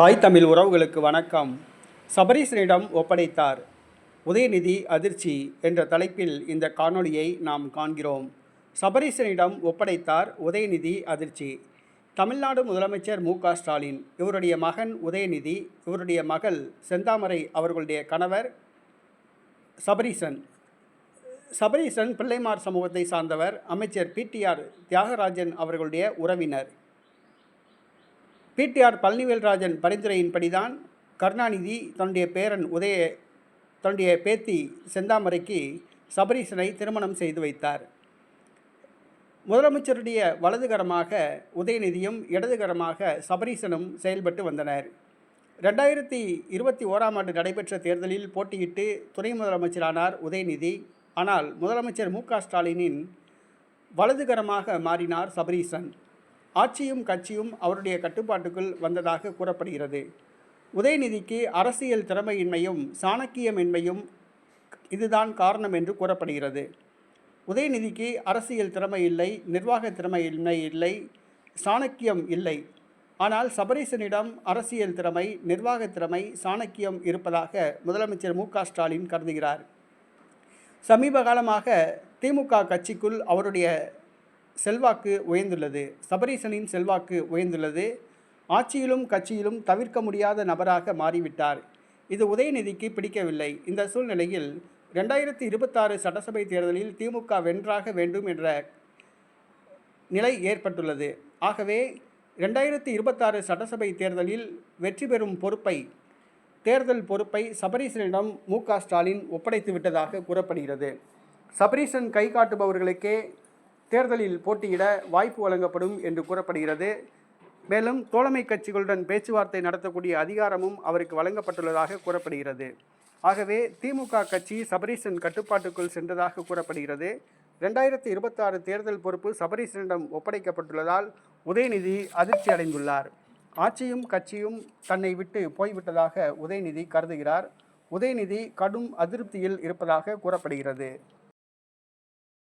தாய் தமிழ் உறவுகளுக்கு வணக்கம். சபரீசனிடம் ஒப்படைத்தார். உதயநிதி அதிர்ச்சி என்ற தலைப்பில் இந்த காணொளியை நாம் காண்கிறோம். சபரீசனிடம் ஒப்படைத்தார் உதயநிதி அதிர்ச்சி. தமிழ்நாடு முதலமைச்சர் மு ஸ்டாலின் இவருடைய மகன் உதயநிதி இவருடைய மகள் செந்தாமரை அவர்களுடைய கணவர் சபரீசன். சபரீசன் பிள்ளைமார் சமூகத்தை சார்ந்தவர் அமைச்சர் பிடிஆர் தியாகராஜன் அவர்களுடைய உறவினர். பிடிஆர் பழனிவேல்ராஜன் பரிந்துரையின்படிதான் கருணாநிதி தன்னுடைய பேரன் உதய தன்னுடைய பேத்தி செந்தாமரைக்கு சபரீசனை திருமணம் செய்து வைத்தார். முதலமைச்சருடைய வலதுகரமாக உதயநிதியும் இடதுகரமாக சபரீசனும் செயல்பட்டு வந்தனர். ரெண்டாயிரத்தி இருபத்தி ஓராம் ஆண்டு நடைபெற்ற தேர்தலில் போட்டியிட்டு துணை முதலமைச்சரானார் உதயநிதி. ஆனால் முதலமைச்சர் மு க ஸ்டாலினின் வலதுகரமாக மாறினார் சபரீசன். ஆட்சியும் கட்சியும் அவருடைய கட்டுப்பாட்டுக்குள் வந்ததாக கூறப்படுகிறது. உதயநிதிக்கு அரசியல் திறமையின்மையும் சாணக்கியமின்மையும் இதுதான் காரணம் என்று கூறப்படுகிறது. உதயநிதிக்கு அரசியல் திறமை இல்லை நிர்வாக திறமையின்மை இல்லை சாணக்கியம் இல்லை. ஆனால் சபரீசனிடம் அரசியல் திறமை நிர்வாக திறமை சாணக்கியம் இருப்பதாக முதலமைச்சர் மு ஸ்டாலின் கருதுகிறார். சமீப காலமாக திமுக கட்சிக்குள் அவருடைய செல்வாக்கு உயர்ந்துள்ளது. சபரீசனின் செல்வாக்கு உயர்ந்துள்ளது. ஆட்சியிலும் கட்சியிலும் தவிர்க்க முடியாத நபராக மாறிவிட்டார். இது உதயநிதிக்கு பிடிக்கவில்லை. இந்த சூழ்நிலையில் ரெண்டாயிரத்தி இருபத்தாறு சட்டசபை தேர்தலில் திமுக வென்றாக வேண்டும் என்ற நிலை ஏற்பட்டுள்ளது. ஆகவே ரெண்டாயிரத்தி இருபத்தாறு சட்டசபை தேர்தலில் வெற்றி பெறும் பொறுப்பை தேர்தல் பொறுப்பை சபரீசனிடம் மு க ஸ்டாலின் ஒப்படைத்து விட்டதாக கூறப்படுகிறது. சபரீசன் கை காட்டுபவர்களுக்கே தேர்தலில் போட்டியிட வாய்ப்பு வழங்கப்படும் என்று கூறப்படுகிறது. மேலும் தோழமை கட்சிகளுடன் பேச்சுவார்த்தை நடத்தக்கூடிய அதிகாரமும் அவருக்கு வழங்கப்பட்டுள்ளதாக கூறப்படுகிறது. ஆகவே திமுக கட்சி சபரீசன் கட்டுப்பாட்டுக்குள் சென்றதாக கூறப்படுகிறது. ரெண்டாயிரத்தி இருபத்தாறு தேர்தல் பொறுப்பு சபரீசனிடம் ஒப்படைக்கப்பட்டுள்ளதால் உதயநிதி அதிர்ச்சி அடைந்துள்ளார். ஆட்சியும் கட்சியும் தன்னை விட்டு போய்விட்டதாக உதயநிதி கருதுகிறார். உதயநிதி கடும் அதிருப்தியில் இருப்பதாக கூறப்படுகிறது.